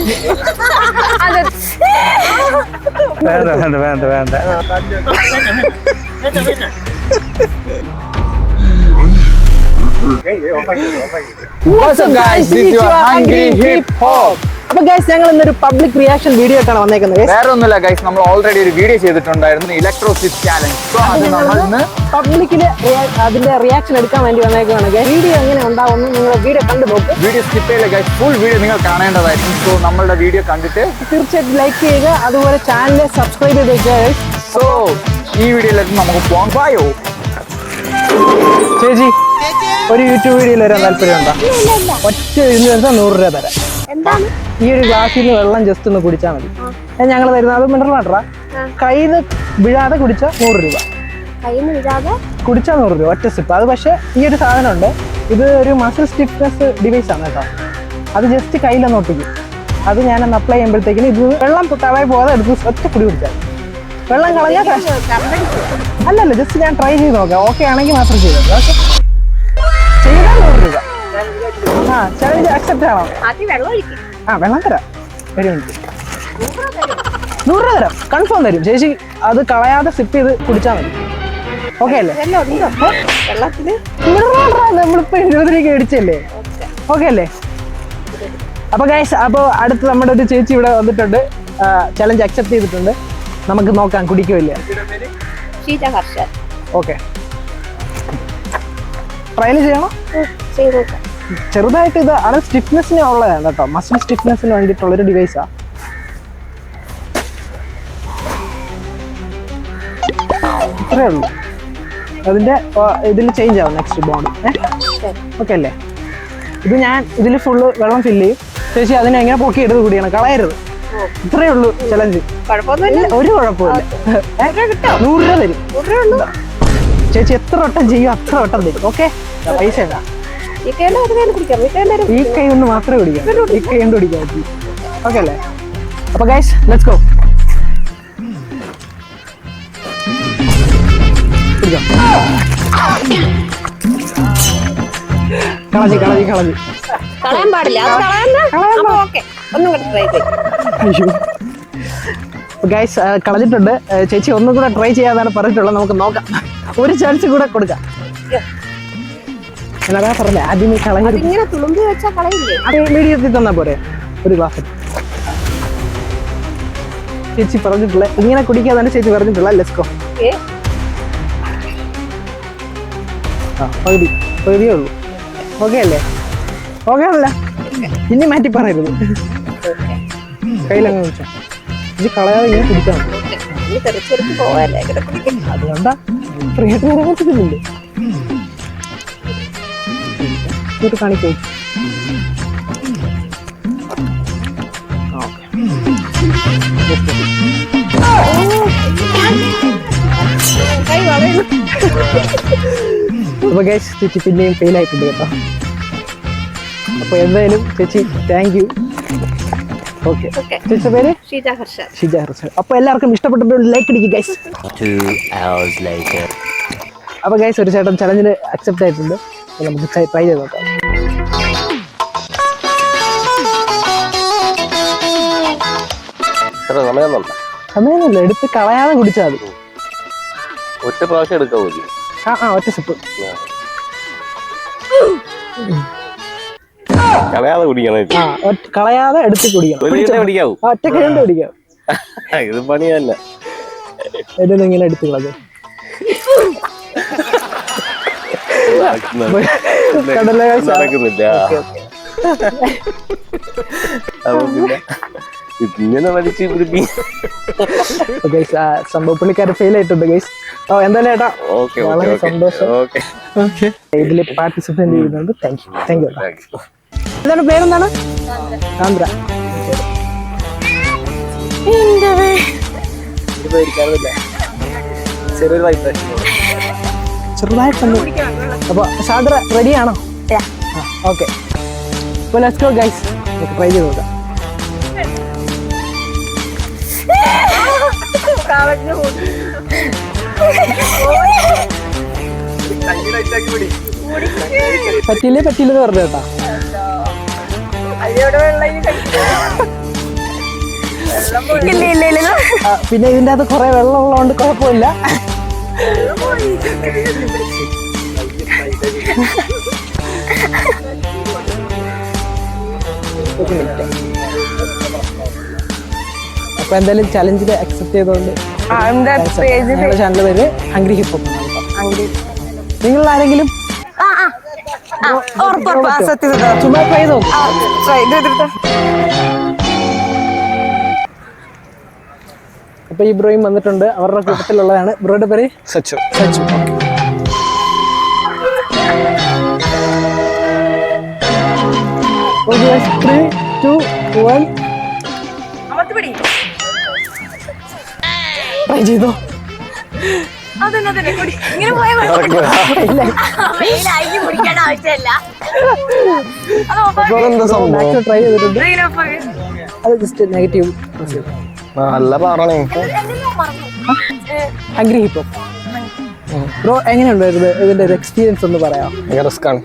അത് വേണ്ട വേണ്ട വേണ്ട വേണ്ട What's up guys? This is your Hungry Hip Hop. അപ്പൊ ഗൈസ് ഞങ്ങൾ ഇന്നൊരു പബ്ലിക് റിയാക്ഷൻ വീഡിയോ ആയിട്ടാണ് വന്നേക്കുന്നത്. വേറെ ഒന്നുമില്ല ഗൈസ് നമ്മൾ ഓൾറെഡി ഒരു വീഡിയോ ചെയ്തിട്ടുണ്ടായിരുന്നു ഇലക്ട്രോസിറ്റ് ചാലഞ്ച് സോ അത് നമ്മൾ ഇന്ന് പബ്ലിക്കിൽ അതിന്റെ റിയാക്ഷൻ എടുക്കാൻ വേണ്ടി വന്നേക്കുവാണ് വീഡിയോ എങ്ങനെ ഉണ്ടാവുമെന്ന് നിങ്ങൾ വീഡിയോ കണ്ടു നോക്കും. വീഡിയോ സ്കിപ്പ് ചെയ്യില്ല ഗൈസ് ഫുൾ വീഡിയോ നിങ്ങൾ കാണേണ്ടതായിരിക്കും. സോ നമ്മളുടെ വീഡിയോ കണ്ടിട്ട് തീർച്ചയായിട്ടും ലൈക്ക് ചെയ്യുക അതുപോലെ ചാനൽ സബ്സ്ക്രൈബ് ചെയ്ത് വെക്കുക സോ ഈ വീഡിയോയിലേക്ക് നമുക്ക് പോകാം ബായോ ചേച്ചി ഒരു യൂട്യൂബ് വീഡിയോയിൽ വരാൻ താല്പര്യമുണ്ടോ? ഒറ്റ വെച്ചാൽ നൂറ് രൂപ തരാം. ഈ ഒരു ഗ്ലാസ്സിൽ നിന്ന് വെള്ളം ജസ്റ്റ് ഒന്ന് കുടിച്ചാൽ മതി. ഞങ്ങൾ തരുന്ന അത് മിനറൽ വാട്ടറാ കയ്യിൽ നിന്ന് വിഴാതെ കുടിച്ച നൂറ് രൂപ. കുടിച്ചാൽ നൂറ് രൂപ ഒറ്റ സിപ്പ് അത് പക്ഷേ ഈ ഒരു സാധനം സാധനമുണ്ട്. ഇത് ഒരു മസിൽ സ്റ്റിഫ്നെസ് ഡിവൈസ് ആണ് കേട്ടോ. അത് ജസ്റ്റ് കയ്യിലൊന്ന് ഒട്ടിക്കും. അത് ഞാനൊന്ന് അപ്ലൈ ചെയ്യുമ്പോഴത്തേക്കിന് ഇത് വെള്ളം തളയെ പോകാതെ എടുത്ത് ഒറ്റ കുടി കുടിച്ചാൽ. വെള്ളം കളഞ്ഞാൽ അല്ലല്ല ജസ്റ്റ് ഞാൻ ട്രൈ ചെയ്ത് നോക്കാം. ഓക്കെ ആണെങ്കിൽ മാത്രം ചെയ്തോ പക്ഷെ ആ ചലഞ്ച് അക്സെപ്റ്റ് ആണോ? ആ വെള്ളം തരാം. ഒരു മിനിറ്റ് നൂറ് രൂപ തരാം. കൺഫേം തരും. ചേച്ചി അത് കളയാതെ സിപ്പ് ചെയ്ത് കുടിച്ചാൽ മതി. ഓക്കെ അല്ലേ? നമ്മളിപ്പോ ഇരുപത് രൂപ മേടിച്ചല്ലേ? ഓക്കെ. അല്ലേ? അപ്പൊ ഗൈസ് അപ്പോൾ അടുത്ത് നമ്മുടെ ഒരു ചേച്ചി ഇവിടെ വന്നിട്ടുണ്ട്. ചലഞ്ച് അക്സെപ്റ്റ് ചെയ്തിട്ടുണ്ട്. നമുക്ക് നോക്കാം കുടിക്കുമില്ല ഓക്കെ ട്രയൽ ചെയ്യണോ? ചെയ്ത് നോക്കാം. ചെറുതായിട്ട് ഇത് അത് സ്റ്റിഫ്നെസ്സിന് ഉള്ളതാണ് കേട്ടോ മസിൽ സ്റ്റിഫ്നെസ്സിന് വേണ്ടിയിട്ടുള്ളൊരു ഡിവൈസാ ഇത്രേ ഉള്ളൂ. അതിന്റെ ഇതിൽ ചേഞ്ച് ആവും നെക്സ്റ്റ് ബോണ്ട് ഓക്കെ അല്ലേ? ഇത് ഞാൻ ഇതിൽ ഫുള്ള് വെള്ളം ഫില്ല് ചെയ്യും. ചേച്ചി അതിനെ എങ്ങനെ പൊക്കി എടുത്ത് കൂടിയാണ്. കളയരുത്. ഇത്രേ ഉള്ളൂ ചലഞ്ച് ഒരു കുഴപ്പമില്ല? നൂറ് രൂപ തരും. ചേച്ചി എത്ര വട്ടം ചെയ്യും അത്ര വട്ടം തരും. ഓക്കെ പൈസ ഇല്ല ഈ കൈ കൊണ്ട് മാത്രമേ കുടിക്കാം ഈ കൈ കൊണ്ട് കുടിക്കാൻ ഓക്കെ അല്ലേ? അപ്പൊ ഗൈസ് ലെറ്റ്സ് ഗോ കുടിക്കാം. കളഞ്ഞി കളഞ്ഞി കളഞ്ഞി. കളയാൻ പാടില്ല. ഒന്നും ട്രൈ ഗൈസ് കളഞ്ഞിട്ടുണ്ട്. ചേച്ചി ഒന്നും കൂടെ ട്രൈ ചെയ്യാന്നാണ് പറഞ്ഞിട്ടുള്ളത്. നമുക്ക് നോക്കാം. ഒരു ചാൻസ് കൂടെ കൊടുക്കാം. എന്നതാ പറഞ്ഞേ. ആദ്യമേ കളഞ്ഞത് അതിങ്ങനെ തുളുമ്പി വെച്ചാൽ കളയില്ലേ? അത് മീഡിയത്തിൽ തന്നാ പോരെ. ഒരു ഗ്ലാസ്. ചേച്ചി പറഞ്ഞിട്ടുള്ള ഇങ്ങനെ കുടിക്കാതാണ് ചേച്ചി പറഞ്ഞിട്ടുള്ള ലെസ്കോ ആ പകുതി. പകുതിയേ ഉള്ളൂ. ഓക്കെ അല്ലേ ഓക്കെ അല്ല ഇനി മാറ്റി പറയരുത്. കയ്യിലങ്ങ് വെച്ചോ. ഇത് കളയാതെ ഇങ്ങനെ ഇങ്ങനെ കുടിക്കും അതുകൊണ്ടാ. ഫ്രീ ആയിട്ട് വരാൻ കാണിക്കൂ അപ്പൊ ഗൈസ് ചേച്ചി പിന്നെയും ഫെയിൽ ആയിട്ടുണ്ട് കേട്ടോ. അപ്പൊ എന്തായാലും ചേച്ചി താങ്ക് യു ഓക്കെ ഓക്കെ ചേച്ചിയുടെ പേര്? ഷീജ ഹർഷ. ഷീജ ഹർഷൻ അപ്പൊ എല്ലാവർക്കും ഇഷ്ടപ്പെട്ടിട്ട് ലൈക്ക് അടിക്കും ഗൈസ് Two hours later. അപ്പൊ ഗൈസ് ഒരു ചേട്ടൻ ചലഞ്ചിന് അക്സെപ്റ്റ് ആയിട്ടുണ്ട്. അപ്പൊ നമുക്ക് ട്രൈ ചെയ്ത് നോക്കാം സമയമൊന്നുമില്ല. എടുത്ത് കളയാതെ കുടിച്ചാൽ മതി. ഒറ്റ പ്രാവശ്യം എടുക്കാൻ പോലും ആ ആ ഒറ്റ സിപ്പ്. കളയാതെ കുടിക്കണം കളയാതെ എടുത്ത് കുടിക്കണം. ഒറ്റ കിഴണ്ട് കുടിക്കാം. ഇത് പണിയല്ല തന്നെ. എന്നിട്ട് ഇങ്ങനെ എടുത്ത് കളഞ്ഞു. നടക്കുന്നില്ല. അപ്പൊ പിന്നെ ഇങ്ങനെ വലിച്ചു പിടിപ്പി ഗൈസ് സംഭവം പുള്ളിക്കാരൻ ഫെയിൽ ആയിട്ടുണ്ട് ഗൈസ് ഓ എന്തായാലും ഏട്ടാ ഓക്കെ വളരെ ഓക്കെ സന്തോഷം. ഓക്കെ ഓക്കെ ഇതിൽ പാർട്ടിസിപ്പേറ്റ് ചെയ്യുന്നുണ്ട്. Thank you thank you okay എന്താണ് പേരെന്താണ്? സാന്ദ്ര ചെറിയൊരു വൈബ്രേഷൻ ചെറുതായിട്ടുണ്ട് അപ്പൊ സാന്ദ്ര റെഡിയാണോ? ഓക്കെ അപ്പോൾ ലെറ്റ്സ് ഗോ ഗൈസ് നമുക്ക് ട്രൈ ചെയ്ത് നോക്കാം. പറ്റിയില്ലേ പറ്റിയില്ലെന്ന് പറഞ്ഞു കേട്ടാ. പിന്നെ ഇതിന്റെ അകത്ത് കുറെ വെള്ളം ഉള്ളതുകൊണ്ട് കുഴപ്പമില്ല. ഒരു. അപ്പൊ എന്തായാലും ചലഞ്ചിൽ അക്സെപ്റ്റ് ചെയ്തോണ്ട് ഞങ്ങളുടെ ചാനൽ പേര് ഹംഗ്രി ഹിപ്പ് നിങ്ങൾ ആരെങ്കിലും ചുമ്മാ ട്രൈ നോക്കും അപ്പൊ ഈ ബ്രോയും വന്നിട്ടുണ്ട്. അവരുടെ കൂട്ടത്തിലുള്ളതാണ്. ബ്രോയുടെ പേര്? Sachu. Sachu. Three two one അമർത്തി പിടി ട്രൈ ചെയ്തോ. ഇങ്ങനെ ആവശ്യമില്ല. മാക്സിമം ട്രൈ ചെയ്തിട്ടുണ്ട്. അത് ജസ്റ്റ് നെഗറ്റീവ് നല്ല പറഞ്ഞേ ആഗ്രഹിപ്പോ ബ്രോ എങ്ങനെയുണ്ട് ഇത്? ഇതിന്റെ ഒരു എക്സ്പീരിയൻസ് ഒന്ന് പറയാം റിസ്ക് ആണ്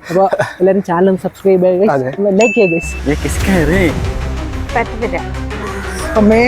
അപ്പോൾ എല്ലാരും ചാനൽ സബ്സ്ക്രൈബ്. ചെയ്യുക ലൈക്ക് ചെയ്ത് പറ്റത്തില്ല അമ്മേ.